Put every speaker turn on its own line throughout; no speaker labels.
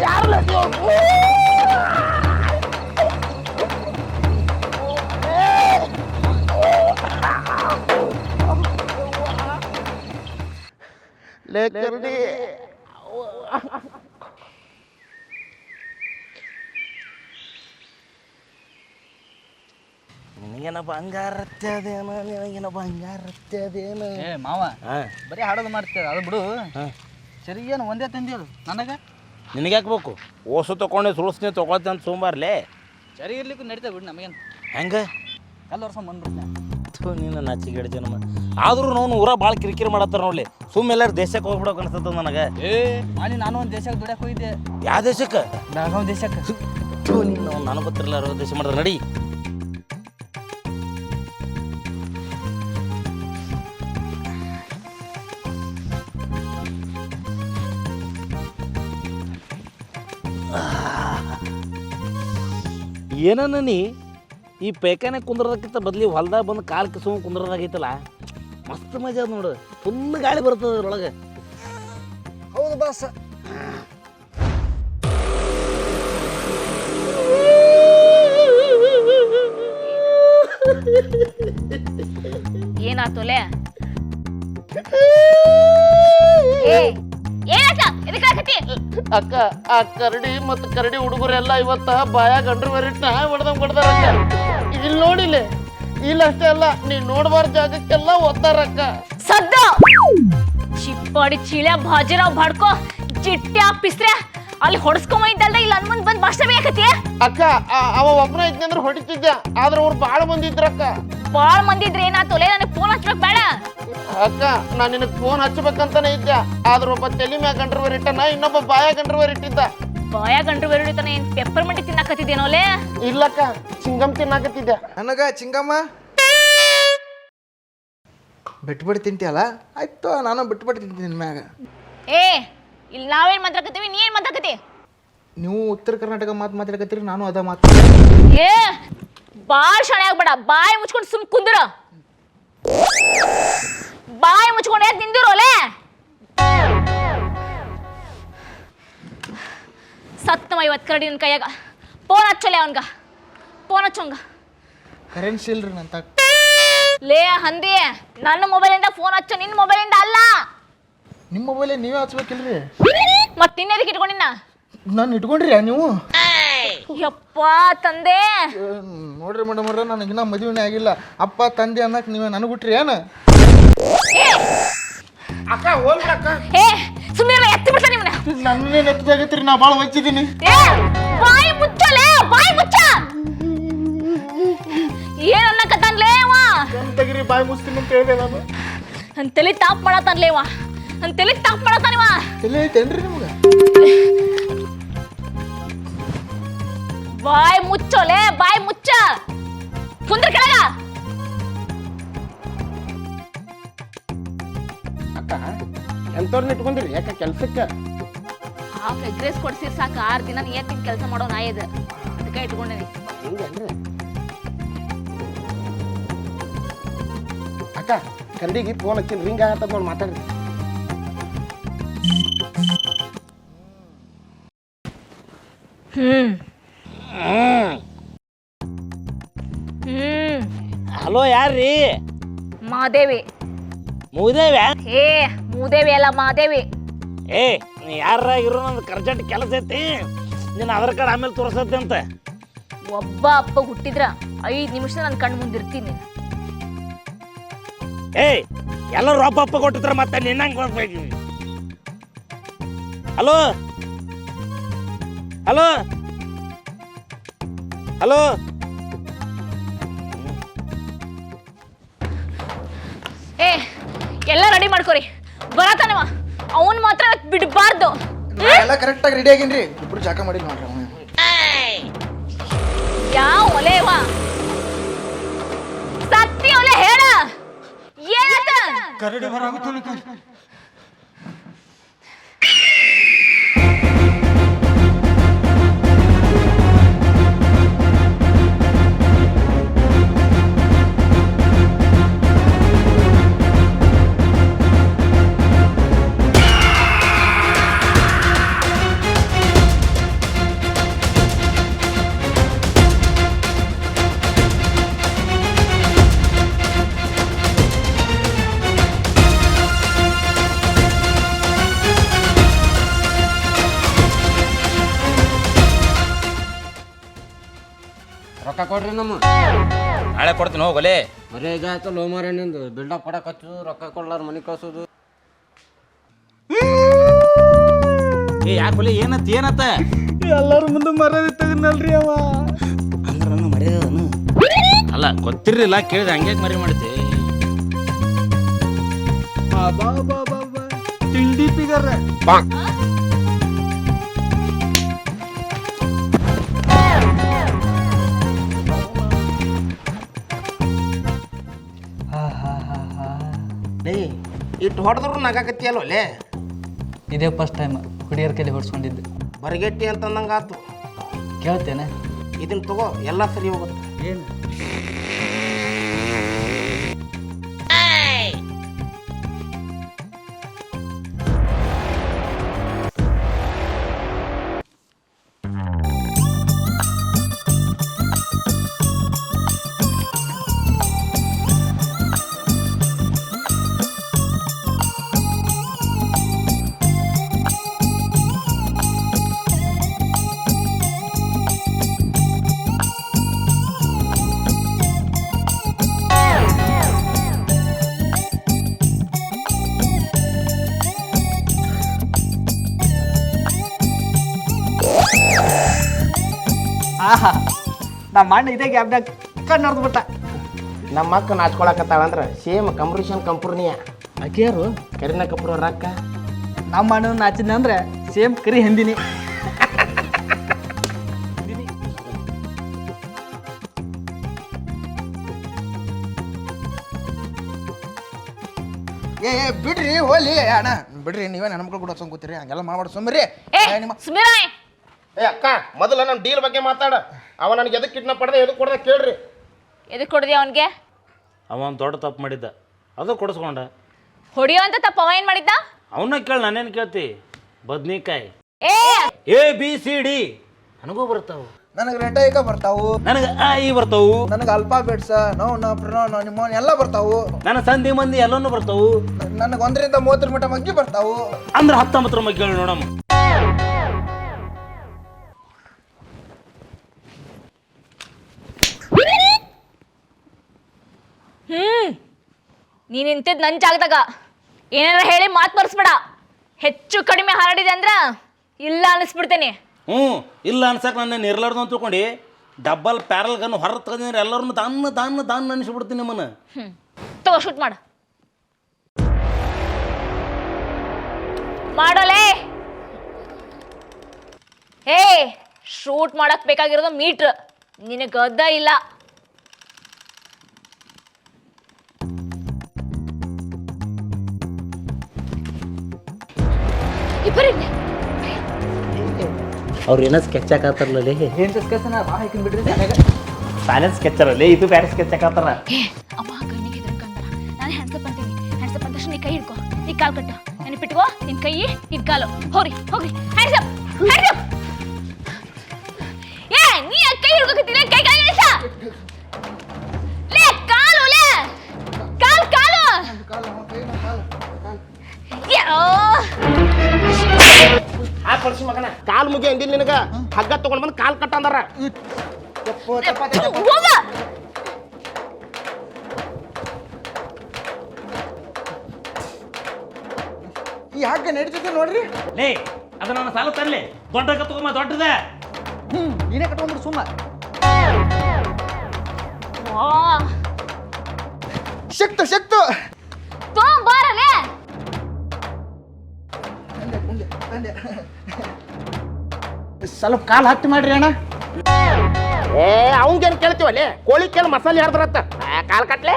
ಯಾರಲ್ಲ ಲೇ ಕರಡಿ ನಿನಗೇನ ಬಂಗಾರ ಅದೇನ ನಿನಗೇನ ಬಂಗಾರ ಅದೇನ
ಏ ಮಾವ ಬರೀ ಹಾಡೋದು ಮಾಡ್ತೇವೆ ಅದು ಬಿಡು. ಸರಿ ಏನು ಒಂದೇ ತಂದಿಯೋದು ನನಗೆ?
ನಿನಗೆ ಹಾಕ್ಬೇಕು ಓಸು ತಗೊಂಡೆ ಸುಳಿಸ್ನಿ ತೊಗೊಳ್ತೀನಿ ಅಂತ ಸೋಮವಾರಲೇ?
ಸರಿ ಇರ್ಲಿಕ್ಕೂ ನಡೀತೇವೆ ಬಿಡು ನಮಗೇನು?
ಹೆಂಗೆ?
ಕಲ್ಲು ವರ್ಷ ಬಂದ್ಬಿಡ್ತೆ.
ಥು ನೀನು ನಾಚಿಗೆ ಹಿಡಿದೆ ನಮ್ಮ. ಆದರೂ ನಾವು ಊರ ಭಾಳ ಕಿರಿಕಿರಿ ಮಾಡತ್ತಾರ ನೋಡ್ಲಿ. ಸುಮ್ಮ ಎಲ್ಲರೂ ದೇಶಕ್ಕೆ ಹೋಗ್ಬಿಡೋಕೆ ಅನ್ಸ್ತದ ನನಗೆ.
ಏ ಮಾನಿ ನಾನು ಒಂದು ದೇಶಕ್ಕೆ ದುಡ್ಯಕ್ಕೆ ಹೋಗಿದ್ದೆ.
ಯಾವ ದೇಶಕ್ಕೆ
ನಾನು ದೇಶಕ್ಕೆ
ನನಗೆ ಗೊತ್ತಿರಲ್ಲ ದೇಶ ಮಾಡಿದ್ರೆ ನಡಿ. ಏನನ್ನ ನೀ ಈ ಪೇಕಾನೆ ಕುಂದ್ರದಕ್ಕಿಂತ ಬದಲಿ ಹೊಲ್ದಾಗ ಬಂದು ಕಾಲು ಕಿಸ್ಕೊಂಡು ಕುಂದ್ರದಾಗೈತಲ್ಲ? ಮಸ್ತ್ ಮಜಾ ಅದ ನೋಡು. ಫುಲ್ ಗಾಳಿ ಬರ್ತದ ಅದ್ರೊಳಗೆ.
ಹೌದು ಬಾಸ.
ಏನಾತೋಲೆ? ಏ! ಏನಾತ ಎದಕ್ಕೆ
ಅಕ್ಕ ಆ ಕರಡಿ ಮತ್ತ ಕರಡಿ ಹುಡುಗರೆಲ್ಲ ಇವತ್ತ ಬಾಯ ಗಂಡ್ರ ಬರಿಟ್ನ ಹೊಡೆದಂಗ್ ಹೊಡೆದಾರಕ್ಕ ಇಲ್ಲಿ ನೋಡಿಲ್ಲ ಇಲ್ಲ ಅಷ್ಟೇ ಅಲ್ಲ ನೀ ನೋಡಬಾರ ಜಾಗಕ್ಕೆಲ್ಲ ಒದ್ದಾರಕ್ಕ
ಸದ್ದ! ಚಿಪ್ಪಾಡಿ ಚೀಳ ಬಾಜಿರಾವ್ ಬಡ್ಕೋ ಚಿಟ್ಟ್ಯಾ ಪಿಸ್ರೆ ಅಲ್ಲಿ ಹೊಡ್ಸ್ಕೊಂಬೈತಲ್ದ ಇಲ್ಲಿ ನನ್ ಮುಂದ್ ಬಂದ್ ಭಾಷಣ ಬೇಕತಿ
ಅಕ್ಕ ಆ- ಅವ ಒಬ್ಬನ ಇದ್ನಂದ್ರ ಹೊಡಿತಿದ್ದ ಆದ್ರ ಅವ್ರು ಬಾಳ ಮಂದಿ ಇದ್ರಕ್ಕ
ಬಾಳ ಮಂದಿ ಇದ್ರೆ ಏನಾತೋಲೆ?
ಅಕ್ಕ ನಾ ನಿನ್ನ ಫೋನ್ ಹಚ್ಚಬೇಕಂತಾನೆ ಇದ್ದೆ. ಆದ್ರ ಒಬ್ಬ ತಲೆ ಮ್ಯಾಗ ಗಂಡ್ರ ಬರಿಟ್ಟನ ಇನ್ನೊಬ್ಬ ಬಾಯ ಗಂಡ್ರ ಬರಿಟ್ಟಿದ್ದ
ಬಾಯ ಗಂಟ್ರು ಬೆರಡಿತಾನೆ ಏನ್ ಪೆಪ್ಪರ್ ಮಂಡಿ ತಿನ್ನಕತ್ತಿದ್ದೇನೋಲೆ
ಇಲ್ಲಕ್ಕ ಚಿಂಗಮ್ ತಿನ್ನಾಕತ್ತಿದ್ದೆ.
ನನಗ ಚಿಂಗಮ್ಮ? ಬಿಟ್ಬಿಟ್ಟು ತಿಂತಿಯಲ್ಲ? ಆಯ್ತು ನಾನು ಬಿಟ್ಬಿಟ್ಟು ತಿಂತೀನಿ ನಿನ್ ಮ್ಯಾಗ.
ಏ ಇಲ್ಲಿ ನಾವೇನ್ ಮಾತಾಡಕತ್ತೀವಿ? ನೀ ಏನ್ ಮಾತಾಡಕತ್ತಿ?
ನೀವು ಉತ್ತರ ಕರ್ನಾಟಕ ಮಾತು ಮಾತಾಡಕತ್ತೀರಿ ನಾನು ಅದ ಮಾತು
ಏ ಬಾಳ್ ಶಾಣೆ ಆಗ್ಬೇಡ. ಬಾಯಿ ಮುಚ್ಕೊಂಡು ಸುಮ್ ಕುಂದ್ರ. ಬಾಯಿ ಮುಚ್ಕೊಂಡು ಯಾಕೆ ನಿಂದಿರೋಲೆ? ಸತ್ತಮ ಇವತ್ತು ಕರಡಿ ನನ್ನ ಕೈಯಾಗ. ಫೋನ್ ಹಚ್ಚಲೆ ಅವನ್ಗ. ಫೋನ್ ಹಚ್ಚೋಂಗ
ಕರೆನ್ಸಿ ಇಲ್ರಿ ನಂತ
ಲೇ ಹಂದಿ ನನ್ನ ಮೊಬೈಲಿಂದ ಫೋನ್ ಹಚ್ಚ ನಿನ್ನ ಮೊಬೈಲಿಂದ ಅಲ್ಲ.
ನಿಮ್ಮ ಮೊಬೈಲೇ ನೀವೇ ಹಚ್ಬೇಕಿಲ್ರಿ?
ಮತ್ತೆ ಇನ್ನೇದಕ್ಕೆ ಇಟ್ಕೊಂಡಿನ
ನಾನು ಇಟ್ಕೊಂಡ್ರಿ ನೀವು?
ಯಪ್ಪ ತಂದೆ.
ನೋಡ್ರಿ ಮೇಡಮ್ ಅವ್ರ ನನಗಿನ್ನ ಮದುವೆನೇ ಆಗಿಲ್ಲ. ಅಪ್ಪ ತಂದೆ ಅನ್ನಕ್ ನೀವೇ ನನಗೆ ಬಿಟ್ರಿ ಏನು?
ಅಕ್ಕ ಹೋಗ್ಬಿಡಕ್ಕ
ಏ ಸುಮ್ಮನೆ ಎತ್ತಿ ಬಿಡ್ತಾ ನಿಮ್ಮನ್ನ
ನನ್ನೇ ನೆತ್ತಾಗತ್ರಿ ನಾ ಭಾಳ ಹೊಚ್ಚಿದ್ದೀನಿ
ಏ ಬಾಯಿ ಮುಚ್ಚಲೆ ಬಾಯಿ ಮುಚ್ಚ. ಏನ್ ಅನ್ನಕತ್ತಾನ್ಲೇವ
ತೆಗಿರಿ ಬಾಯಿ ಮುಸ್ತೀನಿ ಅಂತ ಹೇಳಿದೆ ನಾನು.
ನನ್ ತಲೆ ತಾಪ್ ಮಾಡತ್ತಾನ್ಲೇವ ನನ್ ತಲೆ ತಾಪ್ ಮಾಡತ್ತಾನಿವ
ತಲೆ ಐತೇನ್ರಿ ನಿಮ್ಗೆ?
ಬಾಯಿ ಮುಚ್ಚೋಲೆ ಬಾಯಿ ಮುಚ್ಚ. ಕುಂದ್ರ ಕೆಳಗ.
ಎಂತವ್ರನ್ನ ಇಟ್ಕೊಂಡಿರಿ? ಯಾಕ ಕೆಲ್ಸಕ್ಕೆ?
ಹಾಫ್ ಎಗ್ರೆಸ್ ಕೊಡ್ಸಿ ಸಾಕು. ಆರು ದಿನ ನಿಯತ್ತಿನ ಕೆಲಸ ಮಾಡೋ ನಾಯದ ಅದಕ್ಕೆ ಇಟ್ಕೊಂಡೇನಿ.
ಹಿಂಗೇನ್ರಿ ಅಕ್ಕ ಕಂದಿಗೆ ಫೋನ್ ಹಚ್ಚಿನ. ರಿಂಗ್ ಆಗತ್ತ ನೋಡಿ ಮಾತಾಡ್ರಿ.
ಹ್ಮ್. ಹ್ಮ್.
ಹಲೋ ಯಾರ್ರೀ?
ಮಾದೇವಿ.
ಮುಗಿದೇವ್ಯಾ
ಏ ಮೂದೇವಿ ಅಲ್ಲ ಮಾದೇವಿ.
ಏ ನೀ ಯಾರ ಇರೋ ನಂದು ಕರ್ಜೆಂಟ್ ಕೆಲಸ ಐತಿ. ನಿನ್ನ ಆಧಾರ್ ಕಾರ್ಡ್ ಆಮೇಲೆ ತೋರಿಸತ್ತೆ ಅಂತ.
ಒಬ್ಬ ಅಪ್ಪ ಹುಟ್ಟಿದ್ರ ಐದು ನಿಮಿಷ ನನ್ನ ಕಣ್ಣು ಮುಂದಿರ್ತೀನಿ
ಏಯ್ ಎಲ್ಲರೂ ಅಪ್ಪ ಅಪ್ಪ ಕೊಟ್ಟಿದ್ರ ಮತ್ತೆ ನಿನ್ನಂಗೆ ಬರ್ಬೇಕು ಹಲೋ? ಹಲೋ? ಹಲೋ?
ಏ ಎಲ್ಲ ರೆಡಿ ಮಾಡ್ಕೊರಿ. ಬರತಾನವ ಅವನ್ ಮಾತ್ರ ಬಿಡಬಾರ್ದು.
ಎಲ್ಲ ಕರೆಕ್ಟ್ ಕರೆಕ್ಟಾಗಿ ರೆಡಿ ಆಗಿನ್ರಿ. ಇಬ್ರು ಜಾಕ ಮಾಡಿಲ್ಲ ನೋಡ್ರಿ ಅವ್ನು.
ಯಾವ ಒಲೆವ ಸತ್ತಿ ಒಲೆ ಹೇಳ. ಏನಾತ
ಕರಡಿ ಬರಾಗುತ್ತಾನ
ರೊಕ್ಕ ಕೊಡ್ರಿ ನಮ್ಮ.
ನಾಳೆ ಕೊಡ್ತೀನಿ ಹೋಗಲೇ
ಬರೀ ಈಗ ಆಯ್ತು ಲೋ ಮಾರ ನಿಂದು. ಬಿಲ್ಡಪ್ ಕೊಡಕ್ ಹಚ್ಚು ರೊಕ್ಕ ಕೊಡ್ಲಾರ ಮನೆ ಕಳ್ಸೋದು.
ಏ ಯಾಕೆ ಬಲೆ ಏನತ್ತ ಏನತ್ತ?
ಎಲ್ಲಾರ ಮುಂದೆ ಮರ್ಯಾದೆ ತಗನಲ್ರಿ ಅವ.
ಅಂದ್ರ ನನ್ನ ಮರ್ಯಾದನು ಅಲ್ಲ ಗೊತ್ತಿರಲಿಲ್ಲ ಕೇಳಿದೆ ಹಂಗ್ಯಾಕ್ ಮರಿ ಮಾಡ್ತಿ?
ಬಾ ಬಾ ಬಾ ಬಾ ಬಾ. ತಿಂಡಿ ಪಿಗರ್
ಇಟ್ಟು ಹೊಡೆದ್ರು ನಗಾಕತ್ತಿ
ಇದೇ ಫಸ್ಟ್ ಟೈಮ್ ಹುಡುಗಿಯರ ಕೈಲಿ ಹೊಡ್ಸ್ಕೊಂಡಿದ್ದು.
ಬರಗೆಟ್ಟಿ ಅಂತಂದಂಗಾತು.
ಕೇಳ್ತೇನೆ.
ಇದನ್ನ ತಗೋ ಎಲ್ಲ ಸರಿ ಹೋಗುತ್ತೆ.
ಏನು? ಆಹಾ ನಮ್ಮ ಅಣ್ಣ ಇದೇ ಗ್ಯಾಪ್ದಾಗ ಕಣ್ಣು ಹೊಡೆದು ಬಿಟ್ಟ.
ನಮ್ಮ ಅಕ್ಕ ನಾಚ್ಕೊಳಕತ್ತಾಳ ಅಂದ್ರೆ ಸೇಮ್ ಕಂಪ್ರಿಷನ್ ಕಂಪ್ರೂನಿಯ.
ಅಕಿಯಾರು
ಕರಿನ ಕಪೂರ್ ಅವ್ರ ಅಕ್ಕ.
ನಮ್ಮ ಅಣ್ಣ ನಾಚಿದ್ನ ಅಂದ್ರೆ ಸೇಮ್ ಕರಿ ಹಂದಿನಿ.
ಏ ಏ, ಬಿಡ್ರಿ ಹೋಲಿ ಅಣ್ಣ. ಬಿಡ್ರಿ ನೀವೇ ನನ್ನ ಮಕ್ಳು ಕೂಡ ಕೂತಿರಿ ಹಂಗೆಲ್ಲ ಮಾಡ್ಬಾರ್ದು ಸುಮ್ಮರಿ
ಏ ಸುಮೀರಾ
ಏ ಅಕ್ಕ ಮೊದಲ ನಮ್ಮ ಡೀಲ್ ಬಗ್ಗೆ ಮಾತಾಡ. ಅವ ನನಗೆ ಎದಕ್ಕೆ ಕಿಡ್ನಾಪ್ ಪಡೆದ ಎದಕ್ಕೆ ಕೊಡ್ದೆ ಕೇಳ್ರಿ.
ಎದಕ್ಕೆ ಕೊಡ್ದೆ ಅವನಿಗೆ?
ಅವ ಒಂದು ದೊಡ್ಡ ತಪ್ಪು ಮಾಡಿದ್ದ. ಅದು ಕೊಡಿಸ್ಕೊಂಡ.
ಹೊಡಿಯೋ ಅಂತ ತಪ್ಪ ಅವ ಏನ್ ಮಾಡಿದ್ದ?
ಅವನ್ನ ಕೇಳಿ ನಾನೇನು ಕೇಳ್ತಿ? ಬದ್ನಿಕಾಯಿ.
ಏ!
ಎ ಬಿ ಸಿ ಡಿ ನನಗೂ ಬರ್ತಾವು.
ನನಗೆ ರೆಟೈಕ ಬರ್ತಾವು.
ನನಗೆ ಆ ಈ ಬರ್ತಾವು.
ನನಗೆ ಅಲ್ಫಾಬೆಟ್ಸ್ ನೋ ನ ನೋ ನಿಮ್ಮ ಎಲ್ಲ ಬರ್ತಾವು.
ನನ್ನ ಸಂಧಿ ಮಂದಿ ಎಲ್ಲನೂ ಬರ್ತಾವು.
ನನಗೆ ಒಂದರಿಂದ ಮೂವತ್ತರ ಮಟ್ಟ ಮಗ್ಗಿ ಬರ್ತಾವು.
ಅಂದ್ರೆ ಹತ್ತೊಂಬತ್ತರ ಮಗ್ಗಿ ಹೇಳಿ ನೋಡಮ್ಮ.
ನೀನ್ ನಿಂತಿದ್ ನನ್ ಜಾಗದಾಗ. ಏನಾರ ಹೇಳಿ ಮಾತ್ ಬರ್ಸ್ಬೇಡ ಹೆಚ್ಚು ಕಡಿಮೆ ಹಾರಾಡಿದೆ ಅಂದ್ರ ಇಲ್ಲ ಅನಿಸ್ಬಿಡ್ತೇನೆ.
ಹ್ಞೂ ಇಲ್ಲ ಅನ್ಸಕ್ಕೆ ನನ್ನ ನಿರ್ಲಾರ್ದು ಅಂತ ತಿಳ್ಕೊಂಡು. ಡಬ್ಬಲ್ ಪ್ಯಾರಲ್ ಗನ್ ಹೊರ ತಗೊಂಡ್ರೆ ಎಲ್ಲರನ್ನು ದಾನ್ನ ದಾನ್ನ ದಾನ್ನ ಅನಿಸ್ಬಿಡ್ತೀನಿ ನಿಮ್ಮನ್ನ.
ತಗೋ ಶೂಟ್ ಮಾಡು. ಮಾಡೋಲೇ. ಹೇ ಶೂಟ್ ಮಾಡಕ್ ಬೇಕಾಗಿರೋದು ಮೀಟ್ರ್. ನಿನಗೆ ಗದ್ದ ಇಲ್ಲ.
ಅವ್ರು ಏನೋ ಸ್ಕೆಚ್ ಹಾಕತ್ತಾರಲ್ಲೇ
ಏನ್ ನಾ ಬಾ ಹಾಕಿನ್ ಬಿಡ್ರಿ. ಶಾನ್ಯಾಗ.
ಸ್ಕೆಚ್ ಅಲ್ಲೇ ಇದು ಬೇರೆ ಸ್ಕೆಚ್ ಹಾಕತ್ತಾರ.
ಅಮ್ಮ ಕಣ್ಣಿಗೆ ಹೆದರ್ಕಂತಾರ ನಾನು ಹ್ಯಾಂಡ್ಸಪ್ ಅಂತೀನಿ. ಹ್ಯಾಂಡ್ಸಪ್ ಅಂದ ತಕ್ಷಣ ನೀ ಕೈ ಹಿಡ್ಕೊ. ನೀ ಕಾಲು ಕಟ್ಟ. ನೆನಪಿಟ್ಕೋ ನಿನ್ ಕೈ ನಿನ್ ಕಾಲು. ಹೋಗ್ರಿ ಹೋಗ್ರಿ. ಹ್ಯಾಂಡ್ಸಪ್ ಕಾಲ್
ಮುಗಿ ಅಂದಿಲ್ಲ ನಿನಗ? ಹಗ್ಗ ತಗೊಂಡ್ ಬಂದು ಕಾಲ್ ಕಟ್ಟ ಅಂದಾರ.
ಹೋಗ
ಈ ಹಗ್ಗ ನಡೀತದೆ ನೋಡ್ರಿ.
ಲೇ ಅದು ನನ್ನ ಸಾಲ ತರಲಿ. ದೊಡ್ಡ ತಗೊಂಬ ದೊಡ್ಡದ.
ಹ್ಮ್ ನೀನೇ ಕಟ್ಕೊಂಡ್ಬಿಡು ಸುಮ್ಮ.
ಶಕ್ತು
ಸಿಕ್ತು ಸಿಕ್ತು
ತೊಂಬಾರಲೇ
ತಂದೆ ಮುಂದೆ ತಂದೆ.
ಸ್ವಲ್ಪ ಕಾಲ್ ಹತ್ತಿ ಮಾಡ್ರಿ ಅಣ್ಣ.
ಏ ಅವಂಗೇನ್ ಕೇಳ್ತೀವಲ್ಲೇ ಕೋಳಿ ಕೇಳಿ ಮಸಾಲೆ ಹಾಡ್ದ್ರತ್ತ ಕಾಲ್ ಕಟ್ಲೆ.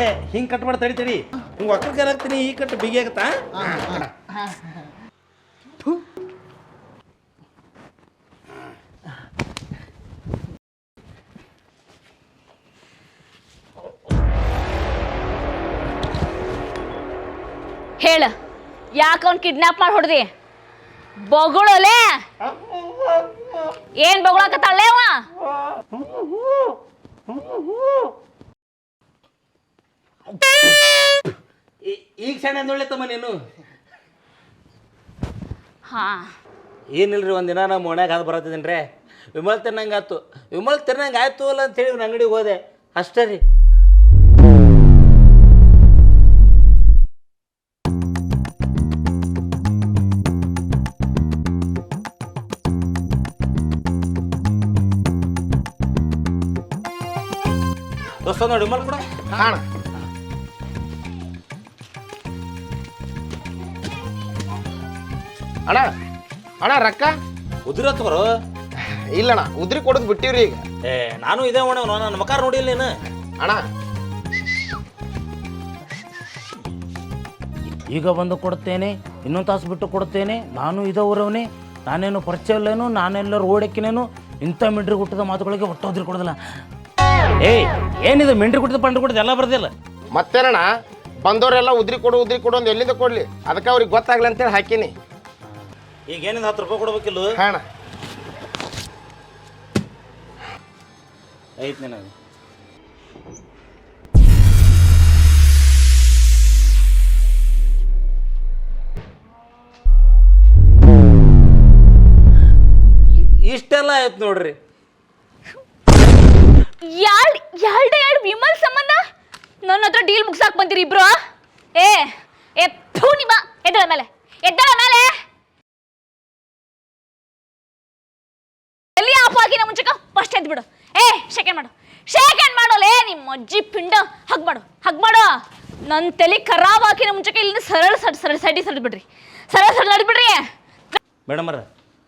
ಏ ಹಿಂಗ್ ಕಟ್ ಮಾಡಿ ತಡಿ ತಡಿ. ಹಿಂಗ್ ಒಕ್ಕ ಹಾಕ್ತೀನಿ ಈ ಕಟ್ ಬಿಗಿ ಆಗತ್ತ?
ಹೇಳ ಯಾಕ ಅವ್ನು ಕಿಡ್ನಾಪ್ ಮಾಡಿ ಹೊಡ್ದಿ? ಬೊಗಳಲೆ? ಏನ್ ಬೊಗಳಕತ್ತಾಳೆ ಅವ?
ಈಗ ಸಣ್ಣ ನೋಡ್ಲತ್ತಮ್ಮ ನೀನು?
ಹಾ.
ಏನಿಲ್ರಿ ಒಂದಿನ ನಮ್ಮ ಓಣ್ಯಾಗ ಅದು ಬರತ್ತಿದ್ದೀನಿ ರೀ ವಿಮಲ್ ತಿನ್ನಂಗೆ ಆಯ್ತು. ವಿಮಲ್ ತಿನ್ನಂಗೆ ಆಯ್ತು ಅಲ್ಲ ಅಂತೇಳಿ ಇವ್ನ ಅಂಗಡಿಗೆ ಹೋದೆ. ಅಷ್ಟೇ ರೀ. ದೋಸ್ತ ನೋಡಿ ಮಲ್ ಕೂಡ
ಕಾಣ. ಅಣ್ಣ ಅಣ್ಣ ರಕ್ಕ?
ಉದ್ರಿ ತಗೋರು.
ಇಲ್ಲಣ್ಣ ಉದ್ರಿ ಕೊಡೋದು ಬಿಟ್ಟಿವ್ರಿ ಈಗ.
ಏ ನಾನು ಇದೇ ಒಣ ನನ್ನ ಮಕಾರ ನೋಡಿಲ್ಲ ನೀನು.
ಅಣ್ಣ.
ಈಗ ಬಂದು ಕೊಡ್ತೇನೆ ಇನ್ನೊಂದು ತಾಸು ಬಿಟ್ಟು ಕೊಡ್ತೇನೆ ನಾನು ಇದೇ ಊರವನೇ. ನಾನೇನು ಪರಿಚಯ ಇಲ್ಲೇನು ನಾನೆಲ್ಲರೂ ಓಡಕ್ಕಿನೇನು ಇಂಥ ಮಿಡ್ರಿ ಹುಟ್ಟಿದ ಮಾತುಗಳಿಗೆ ಒಟ್ಟು ಹೋದ್ರಿ ಕೊಡೋದಿಲ್ಲ. ಏಯ್ ಏನಿದು ಮೆಂಡ್ರಿ ಕುಡಿದು ಪಂಡ್ರಿ ಕುಡಿದು ಎಲ್ಲ ಬರ್ದಿಲ್ಲ?
ಮತ್ತೇನಣ್ಣ? ಬಂದವರೆಲ್ಲ ಉದ್ರಿ ಕೊಡು ಉದ್ರಿ ಕೊಡು ಅಂತ ಎಲ್ಲಿಂದ ಕೊಡ್ಲಿ? ಅದಕ್ಕೆ ಅವ್ರಿಗೆ ಗೊತ್ತಾಗ್ಲಿ ಅಂತೇಳಿ ಹಾಕೀನಿ.
ಈಗ ಏನಿದೆ ಹತ್ತು ರೂಪಾಯಿ ಕೊಡ್ಬೇಕಿಲ್ಲ?
ಹಾಣ
ಐತ್ ನಿನಗೆ. ಇಷ್ಟೆಲ್ಲ ಆಯ್ತು ನೋಡ್ರಿ.
ಯಾಳ್ ಯಾಳ್ಡೆ ಯಾಳ್ ವಿಮಲ್ ಸಂಬಂಧ? ನನ್ನ ಹತ್ರ ಡೀಲ್ ಮುಗ್ಸಾಕ್ ಬಂದಿರಿ ಇಬ್ರು ಏ ಏ ಥೂ ನಿಮ್ಮ ಎದ್ದಳ ಮೇಲೆ ಎದ್ದಳ ಮೇಲೆ. ಎಲ್ಲಿ ಆಪ್ ಆಗಿನ ಮುಂಚಕ? ಫಸ್ಟ್ ಎದ್ದು ಬಿಡು. ಏ ಶೇಕ್ ಮಾಡು. ಸೆಕೆಂಡ್ ಮಾಡೋಲೇ ನಿಮ್ಮ ಅಜ್ಜಿ ಪಿಂಡ. ಹಗ್ ಮಾಡು ಹಗ್ ಮಾಡು. ನನ್ನ ತಲೆ ಖರಾಬ್ ಹಾಕಿನ ಮುಂಚಕ ಇಲ್ಲಿಂದ ಸರಳ ಸಡ್ ಸರಳ ಸೈಡಿ ಸಡ್ ಬಿಡ್ರಿ. ಸರಳ ಸಡ್ ನಡ್ಬಿಡ್ರಿ
ಮೇಡಮರ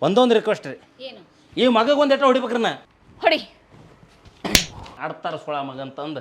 ಒಂದೊಂದು ರಿಕ್ವೆಸ್ಟ್ ರೀ.
ಏನು?
ಈ ಮಗಗೆ ಒಂದು ಎಟ್ಟ ಹೊಡಿಬೇಕ್ರಿ ನಾ?
ಹೊಡಿ.
ಆಡ್ತಾರ ಸೊಳ ಮಗ ಅಂತಂದು